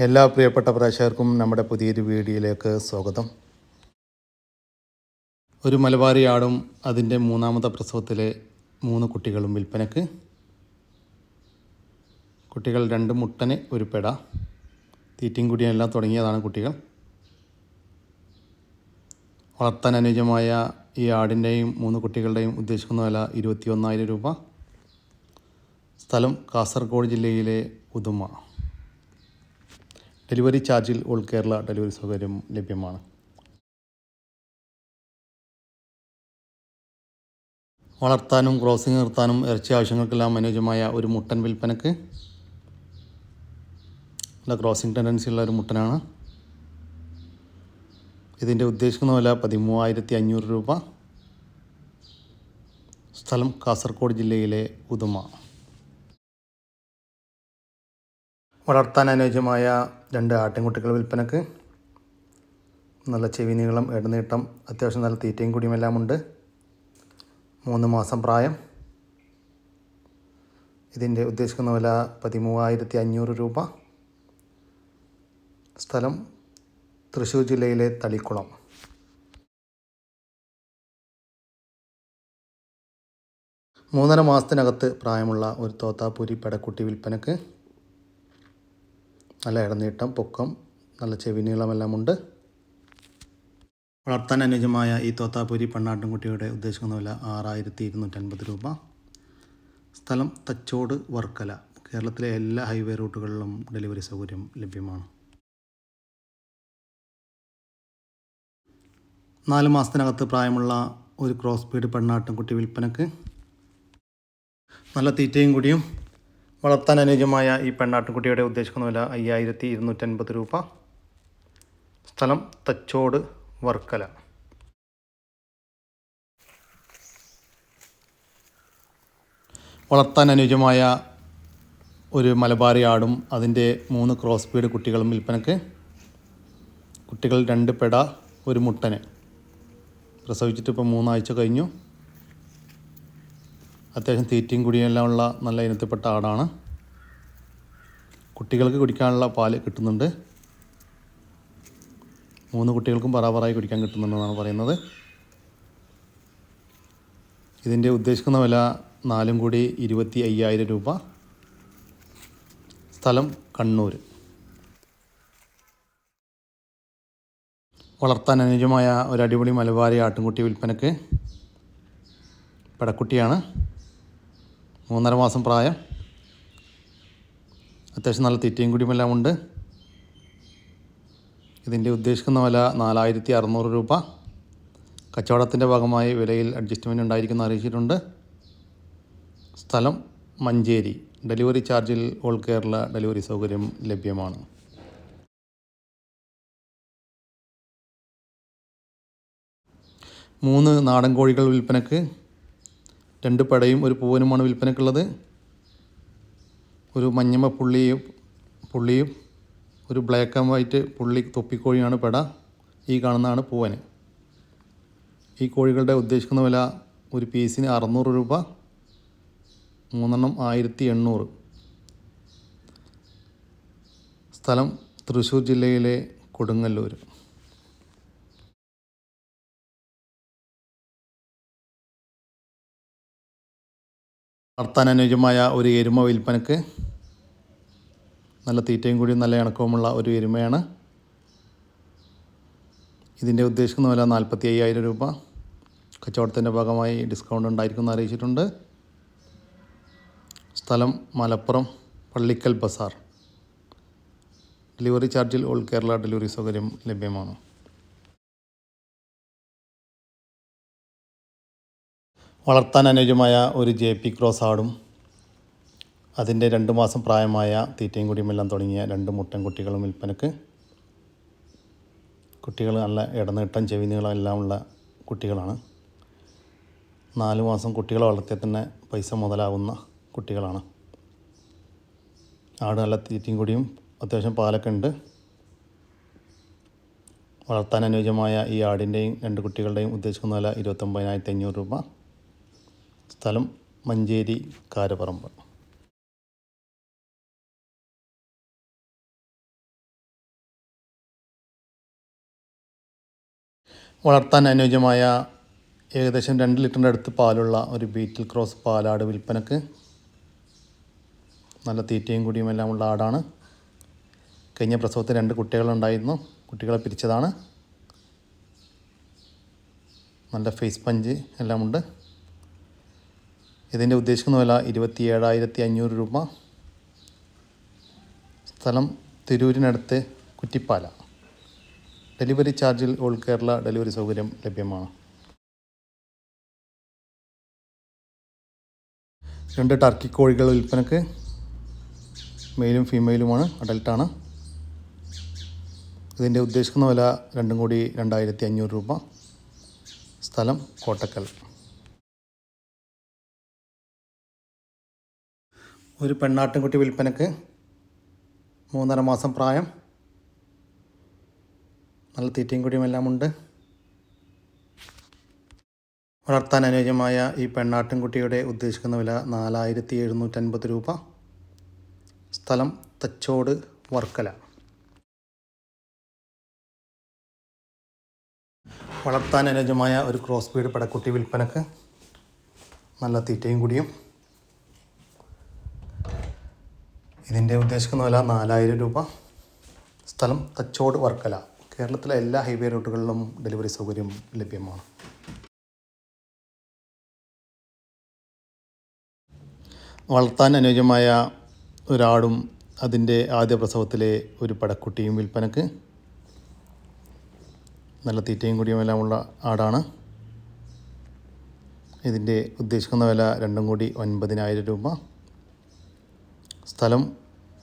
എല്ലാ പ്രിയപ്പെട്ട പ്രേക്ഷകർക്കും നമ്മുടെ പുതിയൊരു വീഡിയോയിലേക്ക് സ്വാഗതം. ഒരു മലബാരി ആടും അതിന്റെ മൂന്നാമത്തെ പ്രസവത്തിലെ മൂന്ന് കുട്ടികളും വിൽപ്പനക്ക്. കുട്ടികൾ രണ്ട് മുട്ടന് ഒരു പെട. തീറ്റയും കുടിയെല്ലാം തുടങ്ങിയതാണ് കുട്ടികൾ. വളർത്താൻ അനുയോജ്യമായ ഈ ആടിന്റെയും മൂന്ന് കുട്ടികളുടെയും ഉദ്ദേശിക്കുന്ന വില ഇരുപത്തി ഒന്നായിരം രൂപ. സ്ഥലം കാസർഗോഡ് ജില്ലയിലെ ഉദുമ. ഡെലിവറി ചാർജിൽ ഓൾ കേരള ഡെലിവറി സൗകര്യം ലഭ്യമാണ്. വളർത്താനും ക്രോസിംഗ് നിർത്താനും ഇറച്ചി ആവശ്യങ്ങൾക്കെല്ലാം അനുയോജ്യമായ ഒരു മുട്ടൻ വിൽപ്പനക്ക് നല്ല ക്രോസിംഗ് ടെൻഡൻസി ഉള്ള ഒരു മുട്ടനാണ്. ഇതിന്റെ ഉദ്ദേശിക്കുന്ന വില പതിമൂവായിരത്തി അഞ്ഞൂറ് രൂപ. സ്ഥലം കാസർഗോഡ് ജില്ലയിലെ ഉദുമ. വളർത്താൻ അനുയോജ്യമായ രണ്ട് ആട്ടിൻകുട്ടികൾ വിൽപ്പനക്ക് നല്ല ചെവി നീളം ഇടനീട്ടം അത്യാവശ്യം നല്ല തീറ്റയും കുടിയും എല്ലാം ഉണ്ട്. മൂന്ന് മാസം പ്രായം. ഇതിന്റെ ഉദ്ദേശിക്കുന്ന വില പതിമൂവായിരത്തി അഞ്ഞൂറ് രൂപ. സ്ഥലം തൃശ്ശൂർ ജില്ലയിലെ തളിക്കുളം. മൂന്നര മാസത്തിനകത്ത് പ്രായമുള്ള ഒരു തോത്താപ്പൂരി പെടക്കുട്ടി വിൽപ്പനക്ക് നല്ല ഇടനീട്ടം പൊക്കം നല്ല ചെവി നീളമെല്ലാം ഉണ്ട് വളർത്താൻ അനുയോജ്യമായ ഈ തോത്താപുരി പെണ്ണാട്ടിൻകുട്ടിയുടെ ഉദ്ദേശിക്കുന്ന വില ആറായിരത്തി ഇരുന്നൂറ്റൻപത് രൂപ. സ്ഥലം തച്ചോട് വർക്കല. കേരളത്തിലെ എല്ലാ ഹൈവേ റൂട്ടുകളിലും ഡെലിവറി സൗകര്യം ലഭ്യമാണ്. നാല് മാസത്തിനകത്ത് പ്രായമുള്ള ഒരു ക്രോസ് ബീഡ് പെണ്ണാട്ടിൻകുട്ടി വിൽപ്പനക്ക് നല്ല തീറ്റയും കൂടിയും വളർത്താൻ അനുയോജ്യമായ ഈ പെണ്ണാട്ടുകുട്ടിയുടെ ഉദ്ദേശിക്കുന്ന വില അയ്യായിരത്തി ഇരുന്നൂറ്റൻപത് രൂപ. സ്ഥലം തച്ചോട് വർക്കല. വളർത്താൻ അനുയോജ്യമായ ഒരു മലബാറി ആടും അതിന്റെ മൂന്ന് ക്രോസ് ബീഡ് കുട്ടികളും വിൽപ്പനക്ക്. കുട്ടികൾ രണ്ട് പെട ഒരു മുട്ടന്. പ്രസവിച്ചിട്ട് ഇപ്പോൾ മൂന്നാഴ്ച കഴിഞ്ഞു. അത്യാവശ്യം തീറ്റയും കുടിയും എല്ലാം ഉള്ള നല്ല ഇനത്തിൽപ്പെട്ട ആടാണ്. കുട്ടികൾക്ക് കുടിക്കാനുള്ള പാൽ കിട്ടുന്നുണ്ട്. മൂന്ന് കുട്ടികൾക്കും പറാപറായി കുടിക്കാൻ കിട്ടുന്നുണ്ടെന്നാണ് പറയുന്നത്. ഇതിന്റെ ഉദ്ദേശിക്കുന്ന വില നാലും കൂടി ഇരുപത്തി അയ്യായിരം രൂപ. സ്ഥലം കണ്ണൂർ വളർത്താൻ അനുയോജ്യമായ ഒരു അടിപൊളി മലബാരി ആട്ടിൻകുട്ടി വിൽപ്പനക്ക് പെടക്കുട്ടിയാണ്. മൂന്നര മാസം പ്രായം. അത്യാവശ്യം നല്ല തീറ്റയും കുടിയുമെല്ലാം ഉണ്ട്. ഇതിന്റെ ഉദ്ദേശിക്കുന്ന വില നാലായിരത്തി അറുന്നൂറ് രൂപ. കച്ചവടത്തിന്റെ ഭാഗമായി വിലയിൽ അഡ്ജസ്റ്റ്മെന്റ് ഉണ്ടായിരിക്കുന്ന അറിയിച്ചിട്ടുണ്ട്. സ്ഥലം മഞ്ചേരി. ഡെലിവറി ചാർജിൽ ഓൾ കേരള ഡെലിവറി സൗകര്യം ലഭ്യമാണ്. മൂന്ന് നാടൻ കോഴികൾ വിൽപ്പനക്ക് രണ്ട് പടയും ഒരു പൂവനുമാണ് വിൽപ്പനക്കുള്ളത് ഒരു മഞ്ഞമ്മ പുള്ളിയും പുള്ളിയും ഒരു ബ്ലാക്ക് ആൻഡ് വൈറ്റ് പുള്ളി തൊപ്പിക്കോഴിയാണ് പട. ഈ കാണുന്നതാണ് പൂവന്. ഈ കോഴികളുടെ ഉദ്ദേശിക്കുന്ന വില ഒരു പീസിന് അറുന്നൂറ് രൂപ. മൂന്നെണ്ണം ആയിരത്തി എണ്ണൂറ്. സ്ഥലം തൃശ്ശൂർ ജില്ലയിലെ കൊടുങ്ങല്ലൂർ വളർത്താൻ അനുയോജ്യമായ ഒരു എരുമ വിൽപ്പനക്ക് നല്ല തീറ്റയും കൂടി നല്ല ഇണക്കവുമുള്ള ഒരു എരുമയാണ്. ഇതിന്റെ ഉദ്ദേശിക്കുന്ന വില നാൽപ്പത്തി അയ്യായിരം രൂപ. കച്ചവടത്തിന്റെ ഭാഗമായി ഡിസ്കൗണ്ട് ഉണ്ടായിരിക്കുമെന്ന് അറിയിച്ചിട്ടുണ്ട്. സ്ഥലം മലപ്പുറം പള്ളിക്കൽ ബസാർ. ഡെലിവറി ചാർജിൽ ഓൾ കേരള ഡെലിവറി സൗകര്യം ലഭ്യമാണ്. വളർത്താൻ അനുയോജ്യമായ ഒരു ജെ പി ക്രോസ് ആടും. അതിന്റെ രണ്ട് മാസം പ്രായമായ തീറ്റയും കുടിയുമെല്ലാം തുടങ്ങിയ രണ്ട് മുട്ടൻ കുട്ടികളും വിൽപ്പനക്ക്. കുട്ടികൾ നല്ല ഇടനീട്ടം ചെവി നീളം എല്ലാം ഉള്ള കുട്ടികളാണ്. നാല് മാസം കുട്ടികളെ വളർത്തിയാൽ തന്നെ പൈസ മുതലാവുന്ന കുട്ടികളാണ്. ആട് നല്ല തീറ്റയും കൂടിയും അത്യാവശ്യം പാലൊക്കെ ഉണ്ട്. വളർത്താൻ അനുയോജ്യമായ ഈ ആടിന്റെയും രണ്ട് കുട്ടികളുടെയും ഉദ്ദേശിക്കുന്ന വില ഇരുപത്തൊമ്പതിനായിരത്തി അഞ്ഞൂറ് രൂപ. സ്ഥലം മഞ്ചേരി കാരപറമ്പ്. വളർത്താൻ അനുയോജ്യമായ ഏകദേശം രണ്ട് ലിറ്ററിന്റെ അടുത്ത് പാലുള്ള ഒരു ബീറ്റിൽ ക്രോസ് പാലാട് വിൽപ്പനക്ക് നല്ല തീറ്റയും കുടിയും എല്ലാം ഉള്ള ആടാണ്. കഴിഞ്ഞ പ്രസവത്തിൽ രണ്ട് കുട്ടികളുണ്ടായിരുന്നു. കുട്ടികളെ പിരിച്ചതാണ്. നല്ല ഫേസ് പഞ്ച് എല്ലാമുണ്ട്. ഇതിന്റെ ഉദ്ദേശിക്കുന്ന വില ഇരുപത്തി ഏഴായിരത്തി അഞ്ഞൂറ് രൂപ. സ്ഥലം തിരൂരിനടുത്ത് കുറ്റിപ്പാല. ഡെലിവറി ചാർജിൽ ഓൾ കേരള ഡെലിവറി സൗകര്യം ലഭ്യമാണ്. രണ്ട് ടർക്കി കോഴികൾ വിൽപ്പനക്ക് മെയിലും ഫീമെയിലുമാണ് അഡൽട്ടാണ്. ഇതിന്റെ ഉദ്ദേശിക്കുന്ന വില രണ്ടും കൂടി രണ്ടായിരത്തി അഞ്ഞൂറ് രൂപ. സ്ഥലം കോട്ടക്കൽ. ഒരു പെണ്ണാട്ടിൻകുട്ടി വിൽപ്പനക്ക് മൂന്നര മാസം പ്രായം. നല്ല തീറ്റയും കുടിയും എല്ലാം ഉണ്ട് വളർത്താൻ അനുയോജ്യമായ ഈ പെണ്ണാട്ടിൻകുട്ടിയുടെ ഉദ്ദേശിക്കുന്ന വില നാലായിരത്തി എഴുന്നൂറ്റൻപത് രൂപ. സ്ഥലം തച്ചോട് വർക്കല. വളർത്താൻ അനുയോജ്യമായ ഒരു ക്രോസ് ബീഡ് പടക്കുട്ടി വിൽപ്പനക്ക് നല്ല തീറ്റയും കുടിയും. ഇതിന്റെ ഉദ്ദേശിക്കുന്ന വില നാലായിരം രൂപ. സ്ഥലം തച്ചോട് വർക്കല. കേരളത്തിലെ എല്ലാ ഹൈവേ റൂട്ടുകളിലും ഡെലിവറി സൗകര്യം ലഭ്യമാണ്. വളർത്താൻ അനുയോജ്യമായ ഒരാടും അതിന്റെ ആദ്യ പ്രസവത്തിലെ ഒരു പടക്കുട്ടിയും വിൽപ്പനക്ക്. നല്ല തീറ്റയും കൂടിയും എല്ലാം ഉള്ള ആടാണ്. ഇതിന്റെ ഉദ്ദേശിക്കുന്ന വില രണ്ടും കൂടി ഒൻപതിനായിരം രൂപ. സ്ഥലം